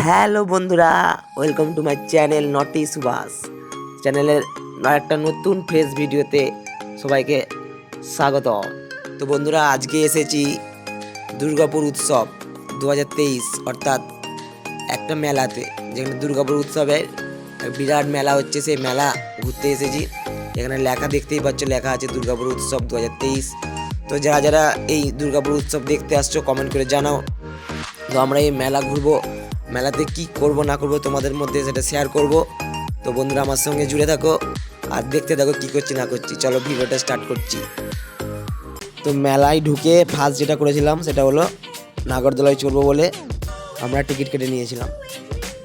Hello বন্ধুরা welcome to my channel নটি সুভাষ চ্যানেলের একটা নতুন ফ্রেশ ভিডিওতে সবাইকে স্বাগত তো বন্ধুরা, আজকে এসেছি দুর্গাপুর উৎসব দু হাজার তেইশ, অর্থাৎ একটা মেলাতে। যেখানে দুর্গাপুর উৎসবের বিরাট মেলা হচ্ছে, সেই মেলা ঘুরতে এসেছি। এখানে লেখা দেখতেই পাচ্ছ, লেখা আছে দুর্গাপুর উৎসব দু হাজার তেইশ। তো যারা যারা এই দুর্গাপুর উৎসব দেখতে আসছো কমেন্ট করে জানাও। তো আমরা এই মেলা ঘুরবো মেলাতে কি করব, না করব তোমাদের মধ্যে সেটা শেয়ার করব, তো বন্ধুরা আমার সঙ্গে জুড়ে থাকো আর দেখতে থাকো কি করছি, না করছি। চলো ভিডিওটা স্টার্ট করছি। তো মেলায় ঢুকে ফার্স্ট যেটা করেছিলাম, সেটা হলো নাগরদোলায় চড়বো বলে আমরা টিকিট কেটে নিয়েছিলাম।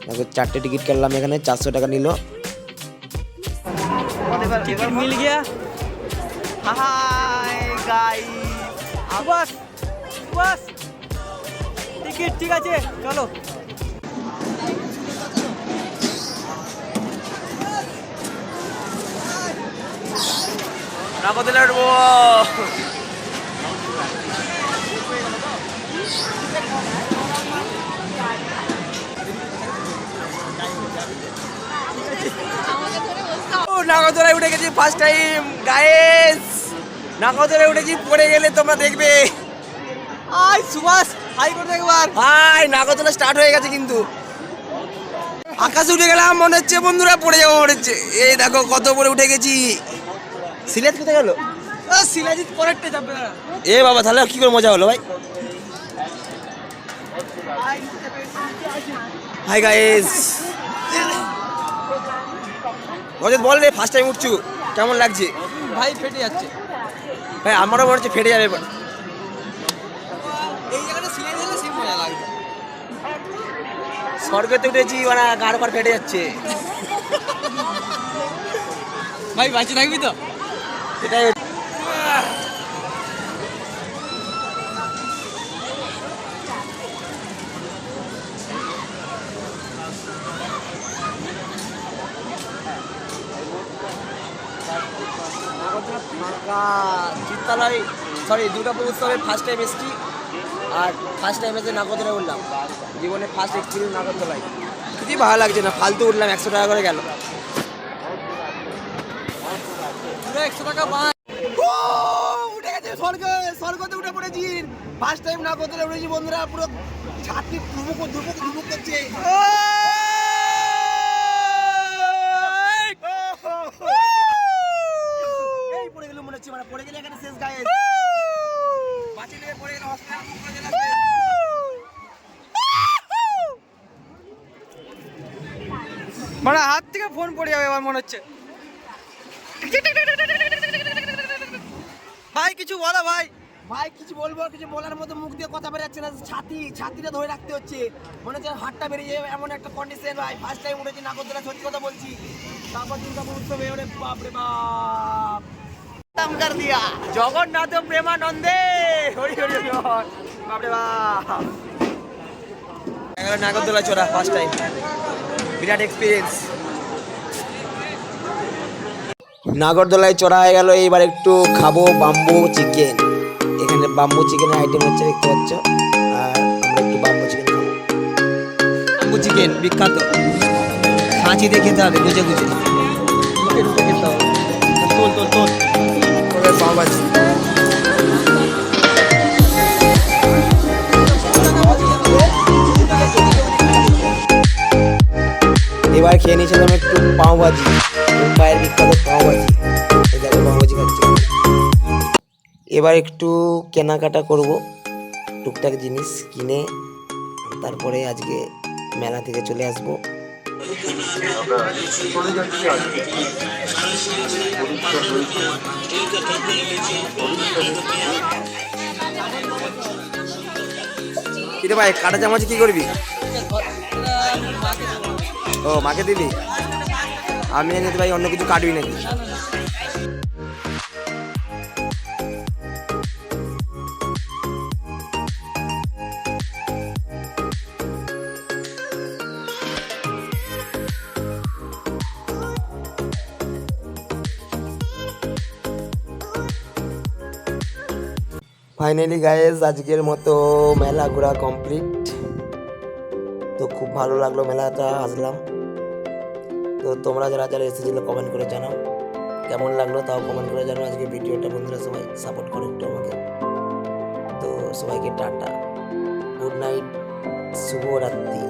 তারপর চারটে টিকিট কাটলাম এখানে, চারশো টাকা নিল। টিকিট ঠিক আছে, চলো। নাগদে উঠবো নাগদরে উঠে গেছি ফার্স্ট টাইম গাইস নাগদরে উঠেছি পড়ে গেলে তোমরা দেখবে। আই সুভাষ, হাই করতে একবার। হাই নাগদোলা স্টার্ট হয়ে গেছে কিন্তু। আকাশে উঠে গেলাম, মনে হচ্ছে বন্ধুরা পড়ে যাব, মনে হচ্ছে। এই দেখো কত পরে উঠে গেছি। সিলেট কোথায় গেল? সিলাজিৎ পরেরটা যাবে। এ বাবা তাহলে কি করে মজা হলো ভাই? হাই গাইস রজত বল রে ফার্স্ট টাইম উঠছু। কেমন লাগছে? ভাই ফেটে যাচ্ছে। ভাই আমারও মনে হচ্ছে ফেটে যাবে। এবার এই জায়গাটা সিলাই দিলে সেই মজা লাগবে। স্বর্গতে উঠেছি মানে গাড় পার ফেটে যাচ্ছে। ভাই বাঁচে থাকবি তো? এটাই চিত্তালয় সরি দুর্গাপুর উৎসবে ফার্স্ট টাইম এসেছি। আর ফার্স্ট টাইম এসে নাগরদোলায় উঠলাম। জীবনে ফার্স্ট এক্সপিরিয়েন্স নাগরদোলায়। কিছুই ভালো লাগছে না, ফালতু উঠলাম, একশো টাকা করে গেল। একশো টাকা বাঁ উঠে গেছে স্বর্গ স্বর্গতে উঠে পড়েছি। ফার্স্ট টাইম নাগরদোলায় উঠেছি বন্ধুরা পুরো ছাতি ধুমুক ধুমুক ধুমুক করছে। এই পড়ে গেল মনে হচ্ছে মানে পড়ে গেলে এখানে শেষ গায়ে। বাঁচিয়ে নেবে পড়ে গেলে হসপিটাল মানে হাত থেকে ফোন পড়ে যাবে এবার মনে হচ্ছে। ভাই কিছু বলো ভাই। ভাই কিছু বলব কিছু বলার মতো মুখ দিয়ে কথা বেরোচ্ছে না। ছাতি ছাতিটা ধরে রাখতে হচ্ছে। মনে হচ্ছে হাতটা বেরিয়ে যাবে এমন একটা কন্ডিশন ভাই ফার্স্ট টাইম উঠেছি নাগরদোলা সত্যি কথা বলছি। তারপর দুর্গাপুর উৎসবে ওরে বাপ রে বাপ। কর দিয়া। জগন্নাথ প্রেমানন্দে। হরি বল। বাপ রে বাপ। এগারো নাগরদোলা চড়া ফার্স্ট টাইম বিরাট এক্সপিরিয়েন্স নাগরদোলায় চড়া হয়ে গেল এইবার একটু খাব বাম্বু চিকেন এখানে বাম্বু চিকেনের আইটেম হচ্ছে দেখতে পাচ্ছ আর আমরা একটু বাম্বু চিকেন খাব। বাম্বু চিকেন বিখ্যাত। খাঁচি দিয়ে খেতে হবে গুজে গুজে। তোল তোল তোল। তোলের এবার খেয়ে নিয়েছিলাম একটু পাও ভাজি বিখ্যাত এবার একটু কেনাকাটা করব, টুকটাক জিনিস কিনে, তারপরে আজকে মেলা থেকে চলে আসব। ভাই, কাটা চামচ কি করবি? ও, মাকে দিবি আমি জানি ভাই অন্য কিছু কাটবি নাকি। ফাইনালি গায়েস আজকের মতো মেলা ঘোরা কমপ্লিট তো খুব ভালো লাগল মেলাটা, আসলাম। তো তোমরা যারা যারা এসেছিলে কমেন্ট করে জানাও। কেমন লাগল তাও কমেন্ট করে জানাও। আজকে ভিডিওটা বন্ধুরা সবাই সাপোর্ট করো একটু আমাকে। তো সবাইকে টাটা। গুড নাইট শুভরাত্রি।